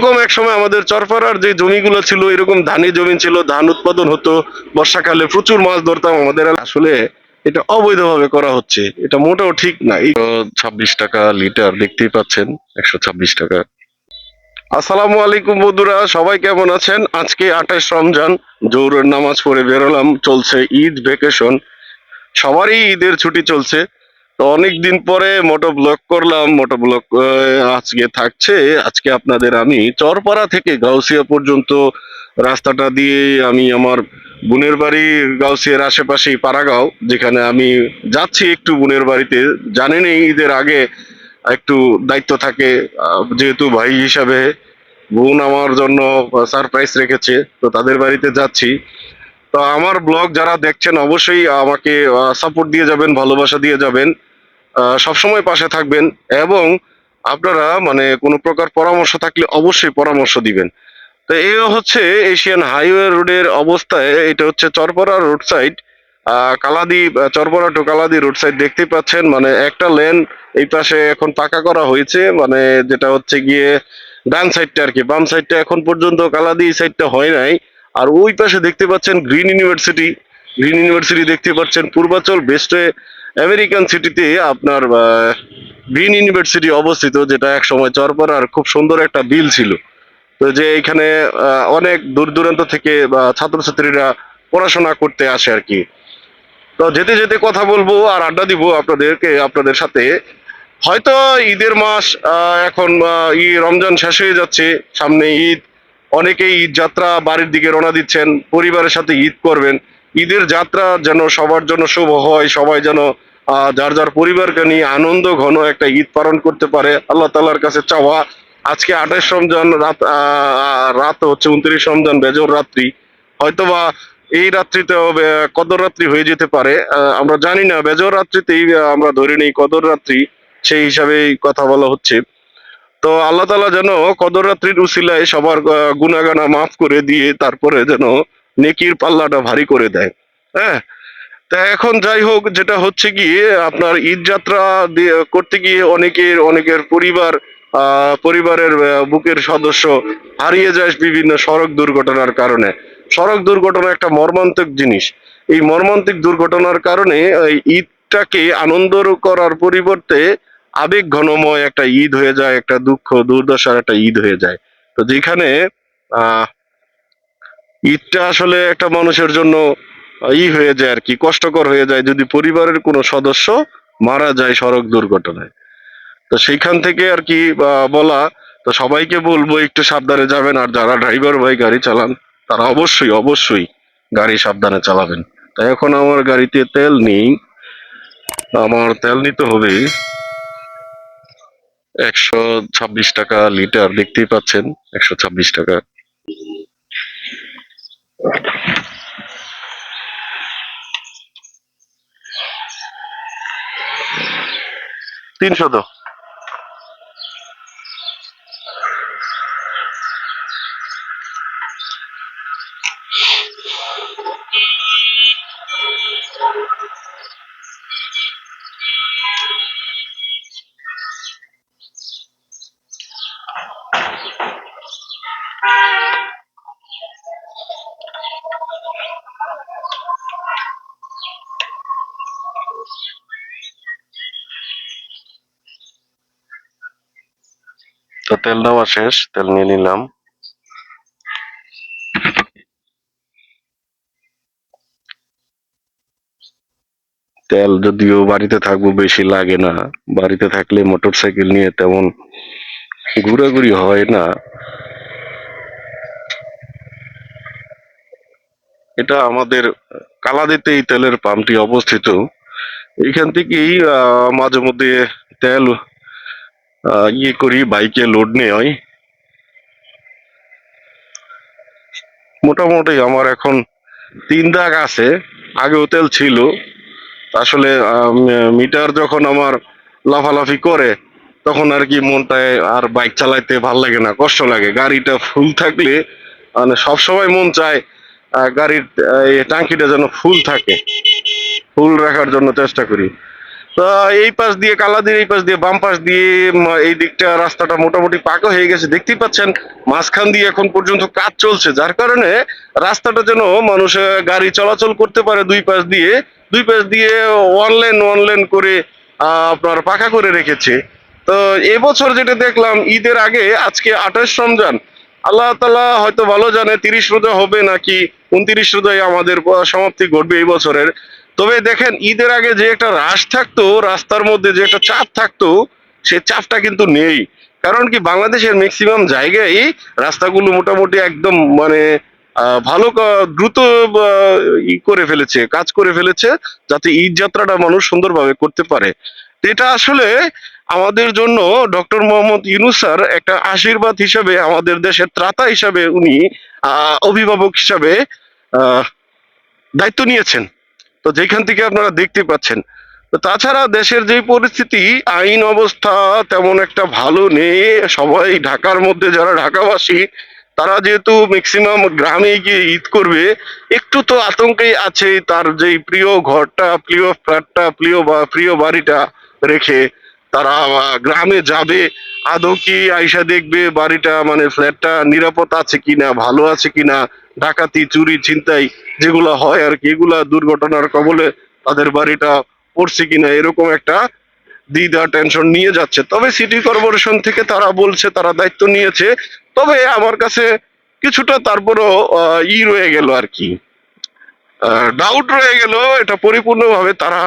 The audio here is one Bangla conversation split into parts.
এরকম এক সময় আমাদের চরপাড়ার যে জমিগুলো ছিল, এরকম ধানি জমি ছিল, ধান উৎপাদন হতো। বর্ষাকালে প্রচুর মাছ ধরতাম আমাদের আসলে এটা অবৈধভাবে করা হচ্ছে। এটা মোটেও ঠিক না। ছাব্বিশ টাকা লিটার দেখতেই পাচ্ছেন, একশো ছাব্বিশ টাকা। আসসালামু আলাইকুম বন্ধুরা, সবাই কেমন আছেন? আজকে আঠাশ রমজান, জোহরের নামাজ পড়ে বেরোলাম, চলছে ঈদ ভেকেশন সবারই ঈদের ছুটি চলছে। তো অনেক দিন পরে মোটো ব্লগ করলাম, মোটো ব্লগ আজকে থাকছে। আজকে আপনাদের আমি চরপাড়া থেকে গাউসিয়া পর্যন্ত রাস্তাটা দিয়ে আমি আমার বোনের বাড়ি, গাউসিয়ার আশেপাশেই পাড়াগাঁও, যেখানে আমি যাচ্ছি একটু বোনের বাড়িতে। জানেনই ঈদের আগে একটু দায়িত্ব থাকে যেহেতু ভাই হিসাবে বোন আমার জন্য সারপ্রাইজ রেখেছে, তো তাদের বাড়িতে যাচ্ছি। তো আমার ব্লগ যারা দেখছেন, অবশ্যই আমাকে সাপোর্ট দিয়ে যাবেন, ভালোবাসা দিয়ে যাবেন। সবসময় পাশে থাকবেন এবং আপনারা মানে কোনো প্রকার পরামর্শ থাকলে অবশ্যই পরামর্শ দিবেন। তো এই হচ্ছে এশিয়ান হাইওয়ে রোডের অবস্থায়, এটা হচ্ছে Charpara road side Kaladi, Charpara to Kaladi road side দেখতে পাচ্ছেন মানে একটা লেন এই পাশে এখন পাকা করা হয়েছে মানে যেটা হচ্ছে গিয়ে ডান সাইডটা আর কি বাম সাইডটা এখন পর্যন্ত কালাদি সাইডটা হয় নাই। আর ওই পাশে দেখতে পাচ্ছেন গ্রিন ইউনিভার্সিটি গ্রিন ইউনিভার্সিটি দেখতে পাচ্ছেন পূর্বাচল বেস্টে আমেরিকান সিটিতে আপনার গ্রিন ইউনিভার্সিটি অবস্থিত, যেটা এক সময় চরপাড়ার খুব সুন্দর একটা বিল ছিল। তো যে এখানে অনেক দূর দূরান্ত থেকে ছাত্রছাত্রীরা পড়াশোনা করতে আসে আর কি। তো যেতে যেতে কথা বলব আর আড্ডা দিব আপনাদেরকে, আপনাদের সাথে। হয়তো ঈদের মাস এখন ই রমজান শেষ হয়ে যাচ্ছে। সামনে ঈদ, অনেকেই ঈদ যাত্রা বাড়ির দিকে রওনা দিচ্ছেন, পরিবারের সাথে ঈদ করবেন। ঈদের যাত্রা যেন সবার জন্য শুভ হয়, সবাই যেন যার যার পরিবারকে নিয়ে আনন্দ ঘন একটা ঈদ পালন করতে পারে, আল্লাহ তালার কাছে চাওয়া। আজকে আঠাশ রমজান রাত রাত হচ্ছে উনত্রিশ রমজান, বেজর রাত্রি। হয়তোবা এই রাত্রিতেও কদর রাত্রি হয়ে যেতে পারে। আমরা জানি না, বেজর রাত্রিতেই আমরা ধরে নেই কদর রাত্রি, সেই হিসাবেই কথা বলা হচ্ছে। তো আল্লাহ তালা যেন কদর রাত্রির উসিলায় সবার গুনাগানা মাফ করে দিয়ে তারপরে যেন নেকির পাল্লাটা ভারী করে দেয়। হ্যাঁ? তা এখন যাই হোক, যেটা হচ্ছে গিয়ে আপনার ঈদ যাত্রা করতে গিয়ে অনেকের অনেকের পরিবার পরিবারের বুকের সদস্য হারিয়ে যায় বিভিন্ন সড়ক দুর্ঘটনার কারণে। সড়ক দুর্ঘটনা একটা মর্মান্তিক জিনিস। এই মর্মান্তিক দুর্ঘটনার কারণে ঈদটাকে আনন্দ করার পরিবর্তে আবেগ ঘনময় একটা ঈদ হয়ে যায়, একটা দুঃখ, দুর্দশার একটা ঈদ হয়ে যায়। তো যেখানে ঈদটা আসলে একটা মানুষের জন্য ই হয়ে যায় আর কি, কষ্টকর হয়ে যায় যদি পরিবারের কোনো সদস্য মারা যায় সড়ক দুর্ঘটনায়। তো সেইখান থেকে আর কি বলা, তো সবাইকে বলব একটু সাবধানে যাবেন, আর যারা ড্রাইভার ভাই গাড়ি চালান, তারা অবশ্যই অবশ্যই গাড়ি সাবধানে চালাবেন। তাই এখন আমার গাড়িতে তেল নেই, আমার তেল নিতে হবে। একশো ছাব্বিশ টাকা লিটার, দেখতেই পাচ্ছেন, একশো ছাব্বিশ টাকা। তিনশো তো তেল নেওয়া শেষ, তেল নিয়ে নিলাম। তেল যদিও বাড়িতে থাকব বেশি লাগে না, বাড়িতে থাকলে মোটর সাইকেল নিয়ে তেমন ঘোরাঘুরি হয় না। এটা আমাদের কালাদিতে এই তেলের পাম্পটি অবস্থিত। এখান থেকেই মাঝে মধ্যে তেল ইয়ে করি বাইকে লোড নেয় মোটামুটি আমার এখন তিন দাগ আছে, আগেও তেল ছিল। আসলে মিটার যখন আমার লাফালাফি করে, তখন আর কি মনটায় আর বাইক চালাইতে ভালো লাগে না, কষ্ট লাগে। গাড়িটা ফুল থাকলে মানে সবসময় মন চায় গাড়ির টাঙ্কিটা যেন ফুল থাকে। ফুল রাখার জন্য চেষ্টা করি। এই পাশ দিয়ে কালাদির, এই পাশ দিয়ে বাম পাশ দিয়ে এই দিকটা রাস্তাটা মোটামুটি পাকা হয়ে গেছে। দেখতেই পাচ্ছেন, মাঝখান দিয়ে এখন পর্যন্ত কাজ চলছে, যার কারণে রাস্তাটা যেন মানুষ গাড়ি চলাচল করতে পারে দুই পাশ দিয়ে। দুই পাশ দিয়ে ওয়ান লেন করে আপনার পাকা করে রেখেছে। তো এবছর যেটা দেখলাম, ঈদের আগে, আজকে আঠাশ রমজান। আল্লাহ তালা হয়তো ভালো জানে, তিরিশ রোজা হবে নাকি উনত্রিশ রোজায় আমাদের সমাপ্তি ঘটবে এই বছরের। তবে দেখেন, ঈদের আগে যে একটা রাশ থাকতো, রাস্তার মধ্যে যে একটা চাপ থাকতো, সে চাপটা কিন্তু নেই। কারণ কি, বাংলাদেশের ম্যাক্সিমাম জায়গায় রাস্তাগুলো মোটামুটি একদম মানে ভালো দ্রুত ই করে ফেলেছে, কাজ করে ফেলেছে, যাতে ঈদ যাত্রাটা মানুষ সুন্দরভাবে করতে পারে। এটা আসলে আমাদের জন্য ডক্টর মোহাম্মদ ইউনুস স্যার একটা আশীর্বাদ হিসাবে, আমাদের দেশের ত্রাতা হিসাবে উনি অভিভাবক হিসাবে দায়িত্ব নিয়েছেন। তো যেখান থেকে আপনারা দেখতে পাচ্ছেন। তাছাড়া দেশের যে পরিস্থিতি, আইন অবস্থা তেমন একটা ভালো নেই। সবাই ঢাকার মধ্যে যারা ঢাকাবাসী, তারা যেহেতু ম্যাক্সিমাম গ্রামে গিয়ে ঈদ করবে, একটু তো আতঙ্কেই আছে তার যেই প্রিয় ঘরটা, প্রিয় ফ্ল্যাটটা, প্রিয় বা, প্রিয় বাড়িটা রেখে তারা গ্রামে যাবে। আদৌ কি আইসা দেখবে বাড়িটা মানে ফ্ল্যাটটা নিরাপদ আছে কিনা, ভালো আছে কিনা ডাকাতি, চুরি, ছিনতাই যেগুলো হয় আর কি, এগুলা দুর্ঘটনার কবলে তাদের বাড়িটা পড়ছে কিনা এরকম একটা দ্বিধা টেনশন নিয়ে যাচ্ছে। তবে সিটি কর্পোরেশন থেকে তারা বলছে, তারা দায়িত্ব নিয়েছে। তবে আমার কাছে কিছুটা তারপরও ই রয়ে গেল আর কি। ডাউট রয়ে গেল, এটা পরিপূর্ণভাবে তারা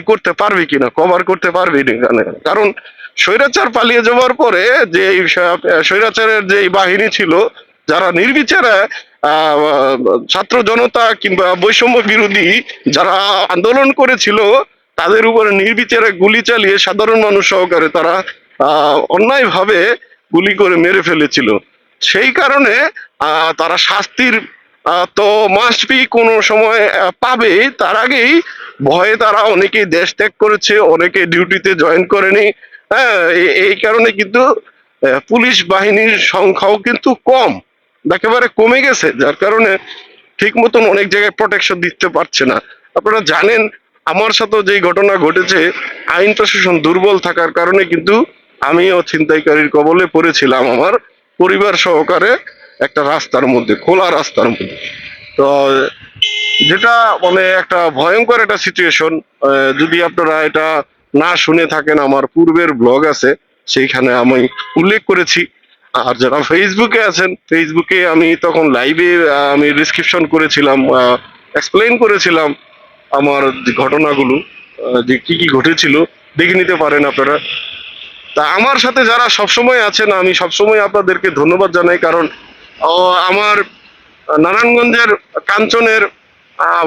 ই করতে পারবে কিনা কভার করতে পারবে কিনা কারণ স্বৈরাচার পালিয়ে যাওয়ার পরে যে স্বৈরাচারের যে বাহিনী ছিল, যারা নির্বিচারে ছাত্র জনতা কিংবা বৈষম্য বিরোধী যারা আন্দোলন করেছিল, তাদের উপরে নির্বিচারে গুলি চালিয়ে সাধারণ মানুষ সহকারে তারা অন্যায়ভাবে গুলি করে মেরে ফেলেছিল। সেই কারণে তারা শাস্তির তো মাস্ট কোনো সময় পাবে, তার আগেই ভয়ে তারা অনেকেই দেশ ত্যাগ করেছে, অনেকে ডিউটিতে জয়েন করেনি। হ্যাঁ এই কারণে কিন্তু পুলিশ বাহিনীর সংখ্যাও কিন্তু কম। একেবারে কমে গেছে, যার কারণে ঠিক মতন অনেক জায়গায় প্রোটেকশন দিতে পারছে না। আপনারা জানেন, আমার সাথেও যে ঘটনা ঘটেছে, আইন প্রশাসন দুর্বল থাকার কারণে কিন্তু আমিও ছিনতাইকারীর কবলে পড়েছিলাম আমার পরিবার সহকারে একটা রাস্তার মধ্যে, খোলা রাস্তার মধ্যে। তো, যেটা মানে একটা ভয়ঙ্কর একটা সিচুয়েশন যদি আপনারা এটা না শুনে থাকেন, আমার পূর্বের ব্লগ আছে, সেইখানে আমি উল্লেখ করেছি। আর যারা ফেসবুকে আছেন ফেসবুকে আমি তখন লাইভে আমি ডিসক্রিপশন করেছিলাম এক্সপ্লেন করেছিলাম আমার ঘটনাগুলো যে কি কি ঘটেছিল। দেখে নিতে পারেন আপনারা। তা আমার সাথে যারা সবসময় আছেন, আমি সবসময় আপনাদেরকে ধন্যবাদ জানাই, কারণ আমার নারায়ণগঞ্জের কাঞ্চনের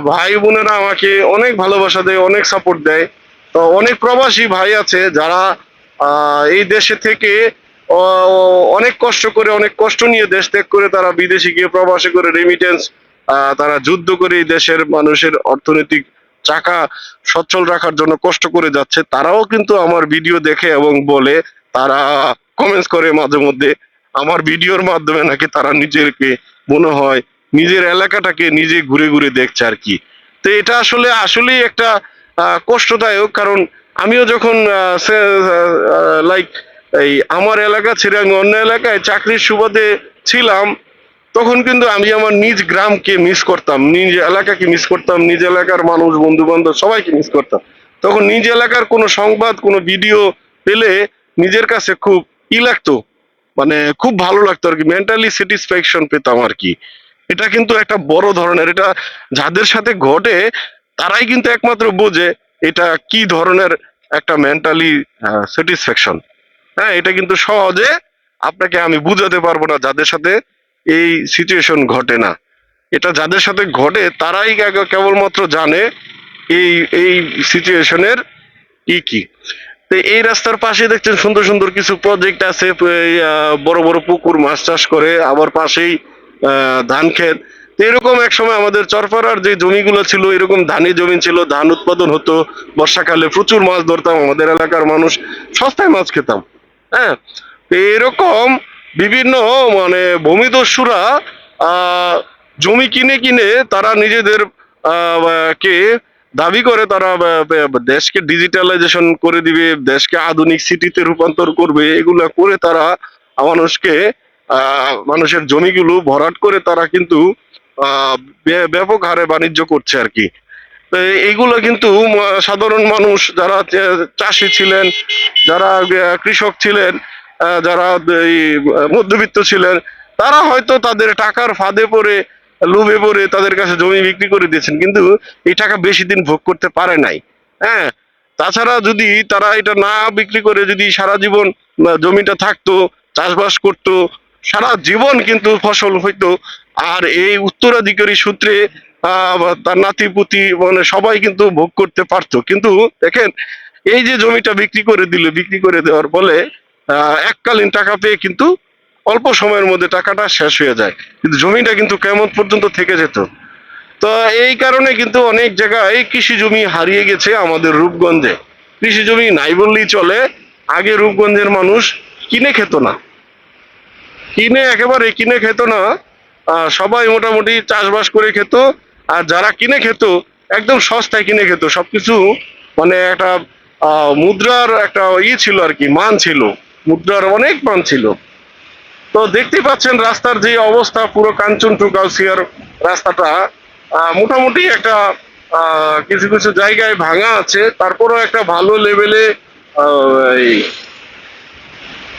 ভাই বোনেরা আমাকে অনেক ভালোবাসা দেয়, অনেক সাপোর্ট দেয়। তো অনেক প্রবাসী ভাই আছে যারা এই দেশে থেকে অনেক কষ্ট করে, অনেক কষ্ট নিয়ে দেশ ত্যাগ করে তারা বিদেশে গিয়ে প্রবাসে করে রেমিটেন্স তারা যুদ্ধ করে দেশের মানুষের অর্থনৈতিক চাকা সচ্ছল রাখার জন্য কষ্ট করে যাচ্ছে। তারাও কিন্তু আমার ভিডিও দেখে এবং বলে, তারা কমেন্টস করে মাঝে মধ্যে, আমার ভিডিওর মাধ্যমে নাকি তারা নিজেরকে মনে হয় নিজের এলাকাটাকে নিজে ঘুরে ঘুরে দেখছে আর কি। তো এটা আসলে, আসলেই একটা কষ্টদায়ক কারণ আমিও যখন লাইক এই আমার এলাকা ছেড়ে আমি অন্য এলাকায় চাকরির সুবাদে ছিলাম, তখন কিন্তু আমি আমার নিজ গ্রামকে মিস করতাম, নিজ এলাকাকে মিস করতাম, নিজ এলাকার মানুষ বন্ধু বান্ধব সবাইকে মিস করতাম। তখন নিজ এলাকার কোনো সংবাদ, কোনো ভিডিও পেলে নিজের কাছে খুব ই লাগতো মানে খুব ভালো লাগতো আর কি মেন্টালি স্যাটিসফ্যাকশন পেতাম আর কি। এটা কিন্তু একটা বড় ধরনের, এটা যাদের সাথে ঘটে, তারাই কিন্তু একমাত্র বোঝে এটা কি ধরনের একটা মেন্টালি স্যাটিসফ্যাকশন হ্যাঁ এটা কিন্তু সহজে আপনাকে আমি বুঝাতে পারব না যাদের সাথে এই সিচুয়েশন ঘটে না। এটা যাদের সাথে ঘটে, তারাই কেবলমাত্র জানে এই এই সিচুয়েশনের কি কি। তো এই রাস্তার পাশে দেখছেন সুন্দর সুন্দর কিছু প্রজেক্ট আছে বড় বড় পুকুর, মাছ চাষ করে, আবার পাশেই ধান ক্ষেত। তো এরকম এক সময় আমাদের চরপাড়ার যে জমিগুলো ছিল, এরকম ধানি জমি ছিল, ধান উৎপাদন হতো। বর্ষাকালে প্রচুর মাছ ধরতাম, আমাদের এলাকার মানুষ সস্তায় মাছ খেতাম। হ্যাঁ? এরকম বিভিন্ন মানে ভূমিদস্যুরা জমি কিনে কিনে তারা নিজেদের কে দাবি করে তারা দেশকে ডিজিটালাইজেশন করে দিবে, দেশকে আধুনিক সিটিতে রূপান্তর করবে, এগুলো করে তারা মানুষকে মানুষের জমিগুলো ভরাট করে তারা কিন্তু ব্যাপক হারে বাণিজ্য করছে আর কি। এইগুলো কিন্তু সাধারণ মানুষ যারা চাষি ছিলেন, যারা কৃষক ছিলেন যারা এই মধ্যবিত্ত ছিলেন, তারা হয়তো তাদের টাকার ফাঁদে পড়ে, লোভে পড়ে তাদের কাছে জমি বিক্রি করে দিয়েছেন। কিন্তু এই টাকা বেশি দিন ভোগ করতে পারে নাই। হ্যাঁ? তাছাড়া যদি তারা এটা না বিক্রি করে যদি সারা জীবন জমিটা থাকতো, চাষবাস করতো, সারা জীবন কিন্তু ফসল হইতো, আর এই উত্তরাধিকারী সূত্রে তার নাতি পুতি মানে সবাই কিন্তু ভোগ করতে পারতো। কিন্তু দেখেন, এই যে জমিটা বিক্রি করে দিল, বিক্রি করে দেওয়ার ফলে এককালীন টাকা পেয়ে কিন্তু অল্প সময়ের মধ্যে টাকাটা শেষ হয়ে যায়। কিন্তু জমিটা কিন্তু কেমন পর্যন্ত থেকে যেত? তো এই কারণে কিন্তু অনেক জায়গায় কৃষি জমি হারিয়ে গেছে আমাদের রূপগঞ্জে। কৃষি জমি নাই বললেই চলে, আগে রূপগঞ্জের মানুষ কিনে খেত না। কিনে একেবারে কিনে খেত না সবাই মোটামুটি চাষবাস করে খেত আর যারা কিনে খেত, একদম সস্তায় কিনে খেত, সবকিছু মানে একটা মুদ্রার একটা ই ছিল আর কি, মান ছিল। মুদ্রার অনেক মান ছিল। তো দেখতেই পাচ্ছেন রাস্তার যে অবস্থা, পুরো কাঞ্চন টু গাউসিয়ার রাস্তাটা মোটামুটি একটা কিছু কিছু জায়গায় ভাঙা আছে, তারপরও একটা ভালো লেভেলে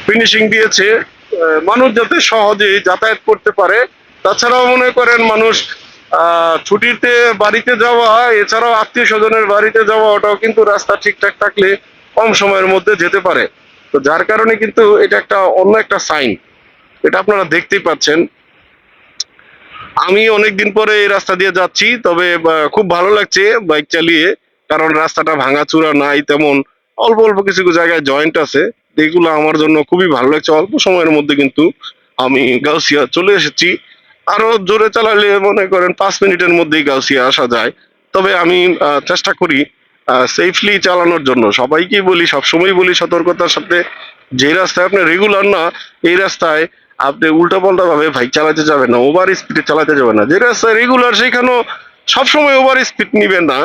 ফিনিশিং দিয়েছে। মানুষ যাতে সহজে যাতায়াত করতে পারে, তাছাড়াও মনে করেন মানুষ ছুটিতে বাড়িতে যাওয়া, এছাড়াও আত্মীয় স্বজনের বাড়িতে যাওয়া, ওটাও কিন্তু রাস্তা ঠিকঠাক থাকলে কম সময়ের মধ্যে যেতে পারে। তো যার কারণে কিন্তু এটা একটা অন্য একটা সাইন এটা আপনারা দেখতেই পাচ্ছেন। আমি অনেকদিন পরে এই রাস্তা দিয়ে যাচ্ছি, তবে খুব ভালো লাগছে বাইক চালিয়ে, কারণ রাস্তাটা ভাঙাচুরা নাই তেমন। অল্প অল্প কিছু কিছু জায়গায় জয়েন্ট আছে। এগুলো আমার জন্য খুবই ভালো লাগছে। অল্প সময়ের মধ্যে কিন্তু আমি গাউসিয়া চলে এসেছি। আরও জোরে চালালে মনে করেন পাঁচ মিনিটের মধ্যেই গাউসিয়া আসা যায়। তবে আমি চেষ্টা করি সেফলি চালানোর জন্য। সবাইকেই বলি সবসময় বলি সতর্কতার সাথে, যে রাস্তায় আপনি রেগুলার না, এই রাস্তায় আপনি উল্টা পাল্টা ভাবে বাইক চালাতে যাবেন না ওভার স্পিডে চালাতে যাবেন না। যে রাস্তায় রেগুলার সেখানেও সবসময় ওভার স্পিড নিবেন না।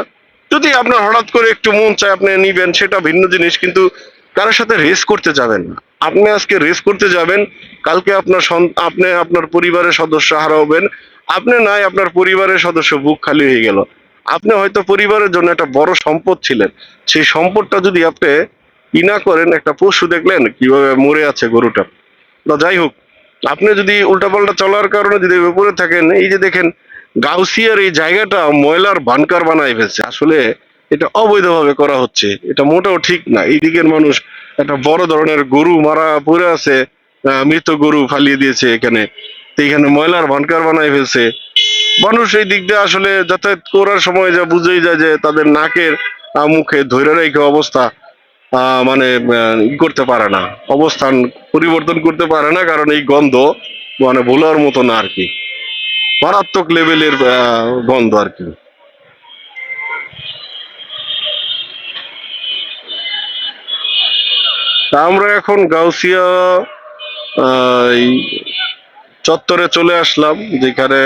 যদি আপনার হঠাৎ করে একটু মন চায় আপনি নিবেন, সেটা ভিন্ন জিনিস। কিন্তু কারোর সাথে রেস করতে যাবেন না। আপনি আজকে রেস করতে যাবেন, কালকে আপনার আপনি আপনার পরিবারের সদস্য হারাবেন, আপনি নাই আপনার পরিবারের সদস্য, বুক খালি হয়ে গেল। আপনি হয়তো পরিবারের জন্য একটা বড় সম্পদ ছিলেন। সেই সম্পদটা যদি আপনি ই না করেন, একটা পশু দেখলেন, কীভাবে মরে আছে গরুটা। বা যাই হোক, আপনি যদি উল্টাপাল্টা চলার কারণে যদি উপরে থাকেন, এই যে দেখেন, গাউসিয়ার এই জায়গাটা ময়লার বানকার বানাই ফেলছে। আসলে এটা অবৈধভাবে করা হচ্ছে। এটা মোটেও ঠিক না। এই দিকের মানুষ একটা বড় ধরনের গরু মারা পড়ে আছে মৃত গরু ফালিয়ে দিয়েছে এখানে। এখানে ময়লার ভানকার বানাই ফেলছে। মানুষ এই দিক দিয়ে আসলে যাতায়াত করার সময় যা বুঝেই যায় যে তাদের নাকের মুখে ধৈর্য রেখে অবস্থা মানে করতে পারে না। অবস্থান পরিবর্তন করতে পারে না, কারণ এই গন্ধ মানে ভোলার মতো না আর কি। মারাত্মক লেভেলের গন্ধ আর কি। আমরা এখন গাউসিয়া চত্বরে চলে আসলাম যেখানে